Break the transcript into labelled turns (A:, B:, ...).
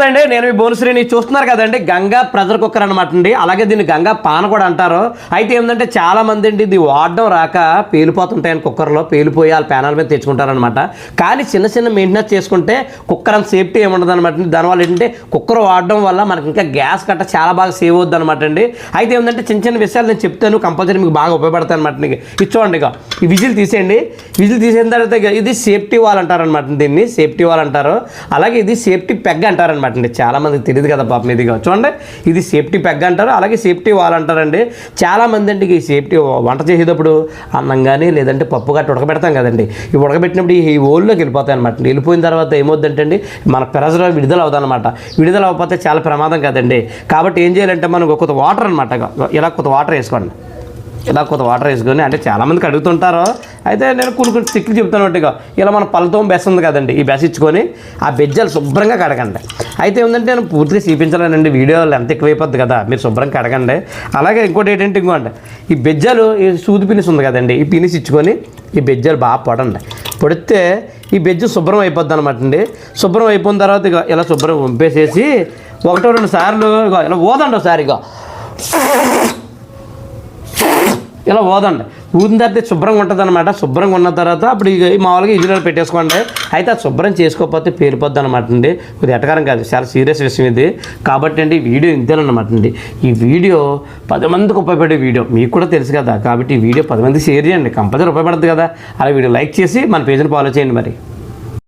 A: నమస్తే అండి. నేను మీ భువనశ్రీని చూస్తున్నారు కదండి గంగా ప్రెజర్ కుక్కర్ అనమాట అండి. అలాగే దీన్ని గంగా పాన కూడా అంటారు. అయితే ఏంటంటే చాలా మంది అండి ఇది వాడడం రాక పేలిపోతుంటాయని కుక్కర్లో పేలిపోయి వాళ్ళ ప్యానల్ మీద తెచ్చుకుంటారనమాట కానీ చిన్న చిన్న మెయింటెనెన్స్ చేసుకుంటే కుక్కర్ అంత సేఫ్టీ ఏముండదు అనమాట దానివల్ల ఏంటంటే కుక్కర్ వాడడం వల్ల మనకి ఇంకా గ్యాస్ కట్ట చాలా బాగా సేవ్ అవుద్ది అనమాట అండి. అయితే ఏంటంటే చిన్న చిన్న విషయాలు నేను చెప్తాను. కంపల్సరీ మీకు బాగా ఉపయోగపడతాయి అనమాట నీకు ఇది చూడండి ఇక ఈ విజిల్ తీసేయండి. విజిల్ తీసిన తర్వాత ఇది సేఫ్టీ వాల్ అంటారనమాట దీన్ని. సేఫ్టీ వాల్ అంటారు. అలాగే ఇది సేఫ్టీ పెగ్ అంటారనమాట అండి చాలామందికి తెలియదు కదా పాపం మీదిగా చూడండి ఇది సేఫ్టీ పెగ్ అంటారు అలాగే సేఫ్టీ వాల్ అంటారండి. చాలామంది అండి ఈ సేఫ్టీ వంట చేసేటప్పుడు అన్నం కానీ లేదంటే పప్పు గట్ట ఉడకబెడతాం కదండి. ఈ ఉడకబెట్టినప్పుడు ఈ ఓల్లోకి వెళ్ళిపోతాయి అనమాట వెళ్ళిపోయిన తర్వాత ఏమవుద్దంటే అండి మన ప్రెజర్ విడుదల అవుతుందన్నమాట విడుదల అవ్వకపోతే చాలా ప్రమాదం కదండి. కాబట్టి ఏం చేయాలంటే మనకు కొత్త వాటర్ అనమాట ఇలా కొత్త వాటర్ వేసుకోండి. ఇలా కొత్త వాటర్ వేసుకొని అంటే చాలామందికి అడుగుతుంటారు. అయితే నేను కొన్ని కొన్ని స్టిక్లు చెప్తాను ఇలా మన పళ్ళతో బెస్ ఉంది కదండి ఈ బెస్ ఇచ్చుకొని ఆ బెజ్జాలు శుభ్రంగా కడగండి. అయితే ఏంటంటే నేను పూర్తిగా చూపించలేనండి. వీడియో ఎంత ఎక్కువైపోద్ది కదా. మీరు శుభ్రంగా కడగండి అలాగే ఇంకోటి ఏంటంటే ఇంకోండి. ఈ బెజ్జాలు ఈ సూది పినిస్ ఉంది కదండి. ఈ పినిస్ ఇచ్చుకొని ఈ బెజ్జాలు బాగా పొడండి. పొడితే ఈ బెజ్జు శుభ్రం అయిపోద్ది అనమాట అండి. శుభ్రం అయిపోయిన తర్వాత ఇక ఇలా శుభ్రం పంపేసేసి ఒకటో రెండు సార్లు ఇక ఇలా ఓదండి ఒకసారి ఇక ఇలా ఓదండి ఊదిన తర్వాత శుభ్రంగా ఉంటుంది అనమాట శుభ్రంగా ఉన్న తర్వాత అప్పుడు ఇక మామూలుగా ఇదిలో పెట్టేసుకోండి. అయితే అది శుభ్రం చేసుకోకపోతే పేలిపోద్ది అనమాట అండి ఇది ఎటకారం కాదు. చాలా సీరియస్ విషయం ఇది. కాబట్టి అండి ఈ వీడియో ఇంతేనమాట అండి ఈ వీడియో పది మందికి ఉపయోగపడే వీడియో. మీకు కూడా తెలుసు కదా. కాబట్టి ఈ వీడియో పది మందికి షేర్ చేయండి. కంపల్సరీ ఉపయోగపడుతుంది కదా. అలా వీడియో లైక్ చేసి మన పేజీని ఫాలో చేయండి మరి.